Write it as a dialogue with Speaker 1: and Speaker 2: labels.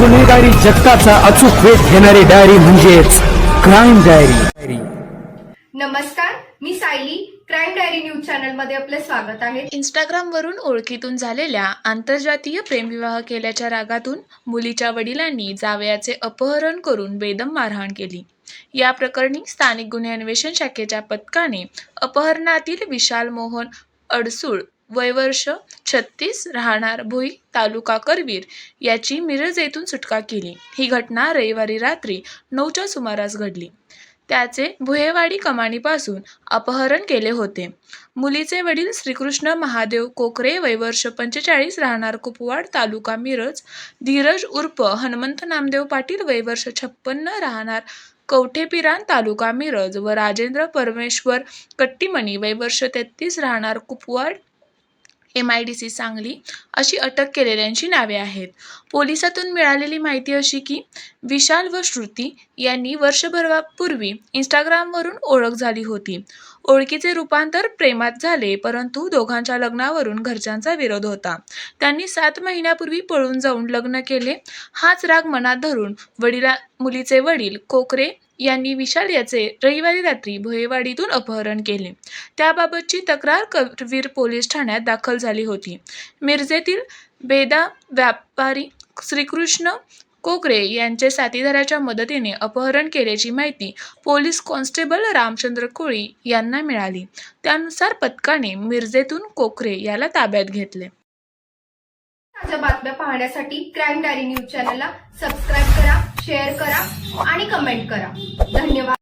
Speaker 1: गुन्हेगारी जगताचा अचूक वेध घेणारी डायरी म्हणजेच क्राईम डायरी
Speaker 2: नमस्कार मी सायली. क्राईम डायरी न्यूज चॅनलमध्ये आपले स्वागत आहे.
Speaker 3: इंस्टाग्रामवरून ओळखीतून झालेल्या आंतरजातीय प्रेमविवाह केल्याच्या रागातून मुलीच्या वडिलांनी जावयाचे अपहरण करून बेदम मारहाण केली. या प्रकरणी स्थानिक गुन्हे अन्वेषण शाखेच्या पथकाने अपहरणातील विशाल मोहन अडसूळ वयवर्ष छत्तीस राहणार भुई तालुका करवीर याची मिरज येथून सुटका केली. ही घटना रविवारी रात्री नऊच्या सुमारास घडली. त्याचे भुयेवाडी कमानीपासून अपहरण केले होते. मुलीचे वडील श्रीकृष्ण महादेव कोकरे वयवर्ष पंचेचाळीस राहणार कुपवाड तालुका मिरज धीरज उर्फ हनुमंत नामदेव पाटील वयवर्ष छप्पन्न राहणार कवठेपिरान तालुका मिरज व राजेंद्र परमेश्वर कट्टीमणी वयवर्ष तेहतीस राहणार Kupwad M I D C Sangli अशी अटक केलेल्यांची नावे आहेत. पोलिसातून मिळालेली माहिती अशी की विशाल व श्रुती यांनी वर्षभरापूर्वी इंस्टाग्रामवरून ओळख झाली होती. ओळखीचे रूपांतर प्रेमात झाले परंतु दोघांच्या लग्नावरून घरच्यांचा विरोध होता. त्यांनी सात महिन्यापूर्वी पळून जाऊन लग्न केले. हाच राग मनात धरून वडिला मुलीचे वडील कोकरे यांनी विशाल याचे रविवारी रात्री भोयेवाडीतून अपहरण केले. त्याबाबतची तक्रार करवीर पोलीस ठाण्यात दाखल झाली होती. मिरजेतील बेदा व्यापारी श्रीकृष्ण कोकरे यांचे साथीदाराच्या मदतीने अपहरण केल्याची माहिती पोलीस कॉन्स्टेबल रामचंद्र कोळी यांना मिळाली. त्यानुसार पथकाने मिरजेतून कोकरे याला ताब्यात घेतले.
Speaker 2: ताज्या बातम्या पाहण्यासाठी क्राईम डायरी न्यूज चॅनलला सबस्क्राईब करा शेअर करा आणि कमेंट करा. धन्यवाद.